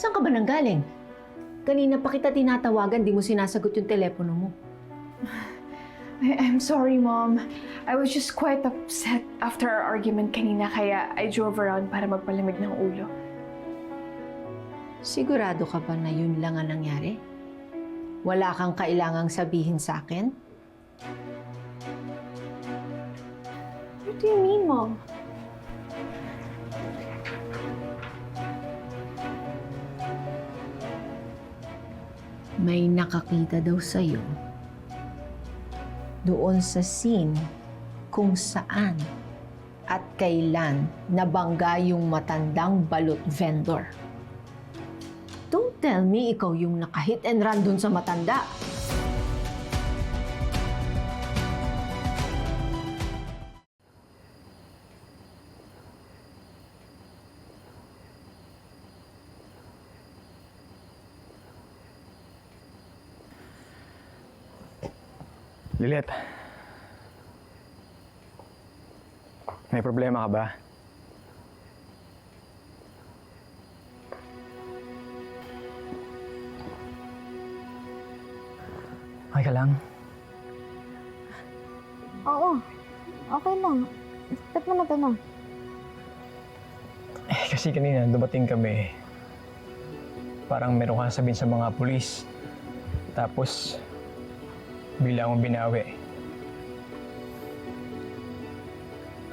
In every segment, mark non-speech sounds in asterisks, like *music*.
Saan ka ba nanggaling? Kanina pa kita tinatawagan, di mo sinasagot yung telepono mo. *sighs* I- I'm sorry, Mom. I was just quite upset after our argument kanina kaya I drove around para magpalamig ng ulo. Sigurado ka ba na yun lang ang nangyari? Wala kang kailangang sabihin sa akin? What do you mean, Mom? May nakakita daw sa'yo doon sa scene kung saan at kailan nabangga yung matandang balot vendor. Don't tell me ikaw yung nakahit and run doon sa matanda. Lilet. May problema ka ba? Okay ka lang? Oo. Okay lang. Ba't mo natanong? Eh, kasi kanina dumating kami. Parang meron ka sabihin sa mga pulis. Tapos, bigla mong binawi.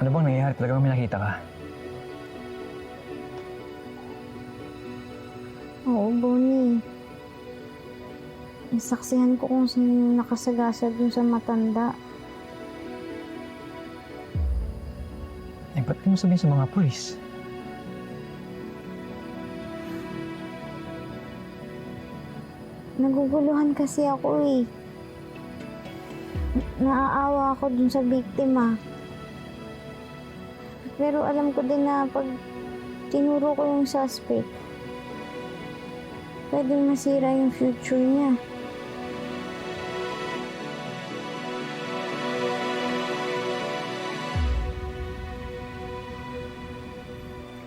Ano bang nangyayari? Talaga may nakita ka? Oo, Bonnie. Nasaksihan ko kung sino nakasagasa dun sa matanda. Eh, ba't mo sabihin sa mga pulis? Naguguluhan kasi ako eh. Naaawa ako dun sa biktima. Pero alam ko din na pag tinuro ko yung suspect, pwedeng masira yung future niya.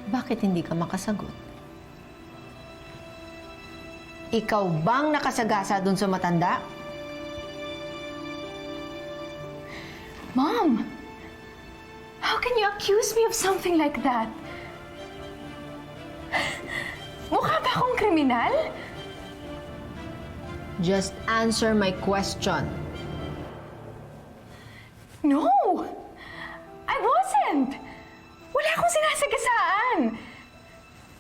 Bakit hindi ka makasagot? Ikaw bang nakasagasa doon sa matanda? Mom! How can you accuse me of something like that? Mukha ba akong kriminal? Just answer my question. No! I wasn't! Wala akong sinasagasaan!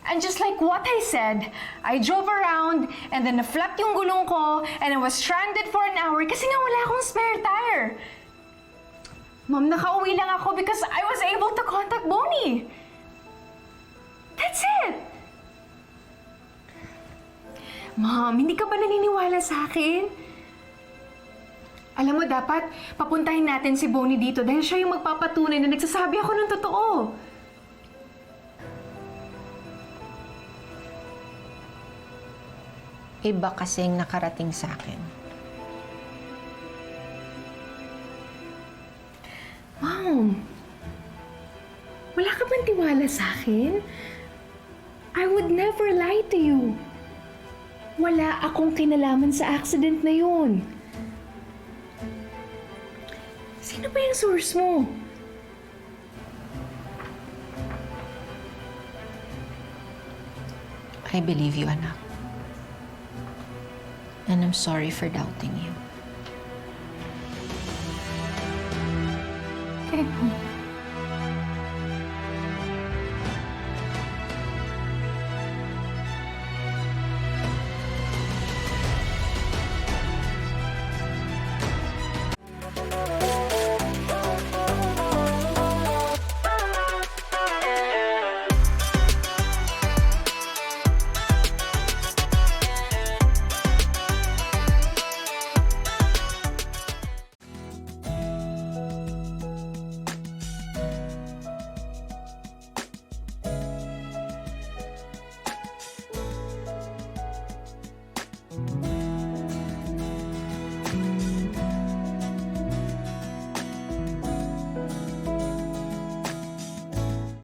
And just like what I said, I drove around and then na-flat yung gulong ko and I was stranded for an hour kasi nga wala akong spare tire. Mom, nakauwi lang ako because I was able to contact Bonnie. That's it! Mom, hindi ka ba naniniwala sa akin? Alam mo, dapat papuntahin natin si Bonnie dito dahil siya yung magpapatunay na nagsasabi ako ng totoo. Iba kasing nakarating sa akin. Mom, wala ka bang tiwala sa akin? I would never lie to you. Wala akong kinalaman sa accident na yun. Sino ba yung source mo? I believe you, anak. And I'm sorry for doubting you. Okay.